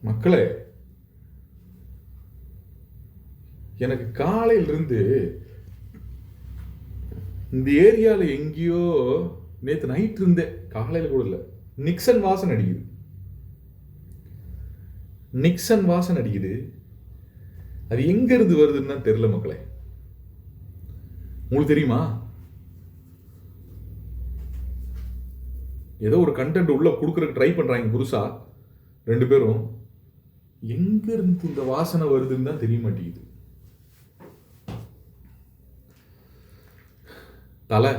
மக்களே எனக்கு காலையிலிருந்து இந்த ஏரியாவில் எங்கேயோ நேற்று நைட் இருந்தேன். காலையில் கூட இல்லை. நிக்சன் வாசன் அடிக்குது. நிக்சன் வாசன் அடிக்குது. அது எங்கேருந்து வருதுன்னு தான் தெரில மக்களே. உங்களுக்கு தெரியுமா? ஏதோ ஒரு கண்டென்ட் உள்ளே கொடுக்குறக்கு ட்ரை பண்ணுறாங்க புதுசாக ரெண்டு பேரும். எங்கேருந்து இந்த வாசனை வருதுன்னு தான் தெரிய மாட்டேங்குது தலை.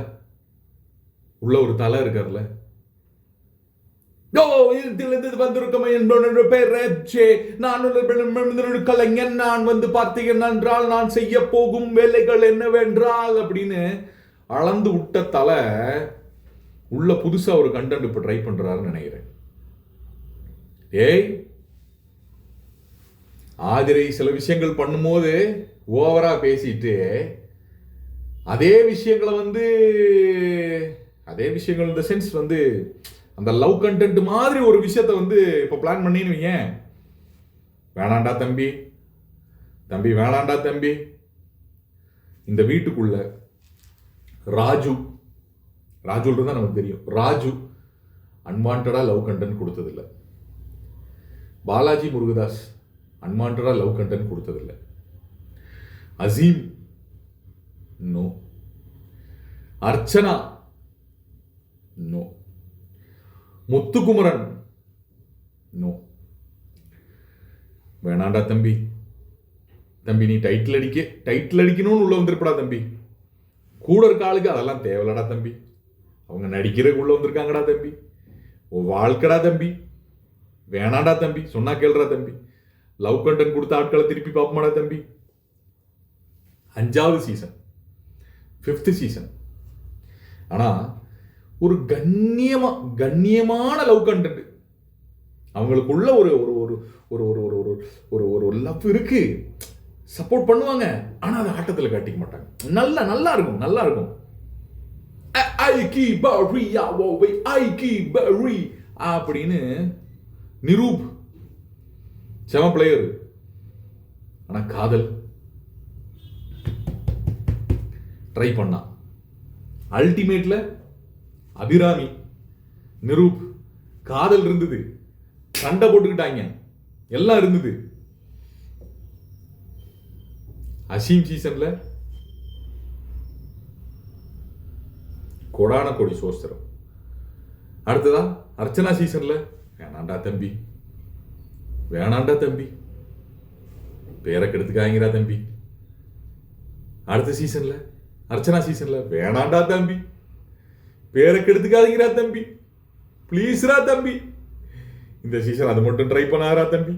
உள்ள ஒரு தலை இருக்கார்ல. நான் கலைஞன் நான் வந்து பார்த்தீங்க என்றால் நான் செய்ய போகும் வேலைகள் என்னவென்றால் அப்படின்னு அளந்து விட்ட தலை உள்ள புதுசா ஒரு கண்டென்ட் இப்ப ட்ரை பண்ணுறாருன்னு நினைக்கிறேன். ஏய் ஆதிரை சில விஷயங்கள் பண்ணும்போது ஓவராக பேசிட்டு அதே விஷயங்களை வந்து அதே விஷயங்கள் இந்த சென்ஸ் வந்து அந்த லவ் கண்டென்ட் மாதிரி ஒரு விஷயத்த வந்து இப்போ பிளான் பண்ணின்னு வையேன். வேணாண்டா தம்பி. தம்பி வேணாண்டா தம்பி. இந்த வீட்டுக்குள்ள ராஜு ராஜுன்றது தான் நமக்கு தெரியும். ராஜு அன்வான்டாக லவ் கண்டென்ட் கொடுத்ததில்லை. பாலாஜி முருகதாஸ் அன்வான்டாக love content கொடுத்ததில்லை. Azeem no Archana no Muthukumaran no வேணாண்டா தம்பி. தம்பி நீ டைட்டில் அடிக்க டைட்டில் அடிக்கணும்னு உள்ளே வந்திருப்படா தம்பி. கூட இருக்க ஆளுக்கு அதெல்லாம் தேவையில்லடா தம்பி. அவங்க நடிக்கிறதுக்கு உள்ளே வந்திருக்காங்கடா தம்பி. வாழ்க்கடா தம்பி. வேணாண்டா தம்பி. சொன்னா கேளுடா தம்பி. லவ் கண்டன் கொடுத்த ஆட்களை திருப்பி பார்ப்போமாடா தம்பி? அஞ்சாவது சீசன் ஃபிஃப்த் சீசன் ஆனால் ஒரு கண்ணியமாக கண்ணியமான லவ் கண்டென்ட் அவங்களுக்குள்ள ஒரு ஒரு ஒரு ஒரு ஒரு ஒரு ஒரு ஒரு ஒரு ஒரு லவ் இருக்கு. சப்போர்ட் பண்ணுவாங்க. ஆனால் அதை ஆட்டத்தில் காட்டிக்க மாட்டாங்க. நல்லா நல்லா இருக்கும் நல்லா இருக்கும். ஐ- ஐக்கி பரி அப்படின்னு நிரூப் செம பிளேயர் ஆனால் காதல். ட்ரை பண்ணான் அல்டிமேட்டில் அபிராமி நிரூப் காதல் இருந்தது. சண்டை போட்டுக்கிட்டாங்க. எல்லாம் இருந்தது. அசீம் சீசன்ல கொடான கொடி சோஸ்திரம் அடுத்ததா அர்ச்சனா சீசன்ல வேணாண்டா தம்பி. வேணாண்டா தம்பி. பேரை கெடுத்துக்காங்கடா தம்பி. அடுத்த சீசன்ல அர்ச்சனா சீசன்ல வேணாண்டா தம்பி. பேரை கெடுத்துக்காதீங்கடா தம்பி. ப்ளீஸ்ரா தம்பி. இந்த சீசன் அது மட்டும் ட்ரை பண்ணாரா தம்பி.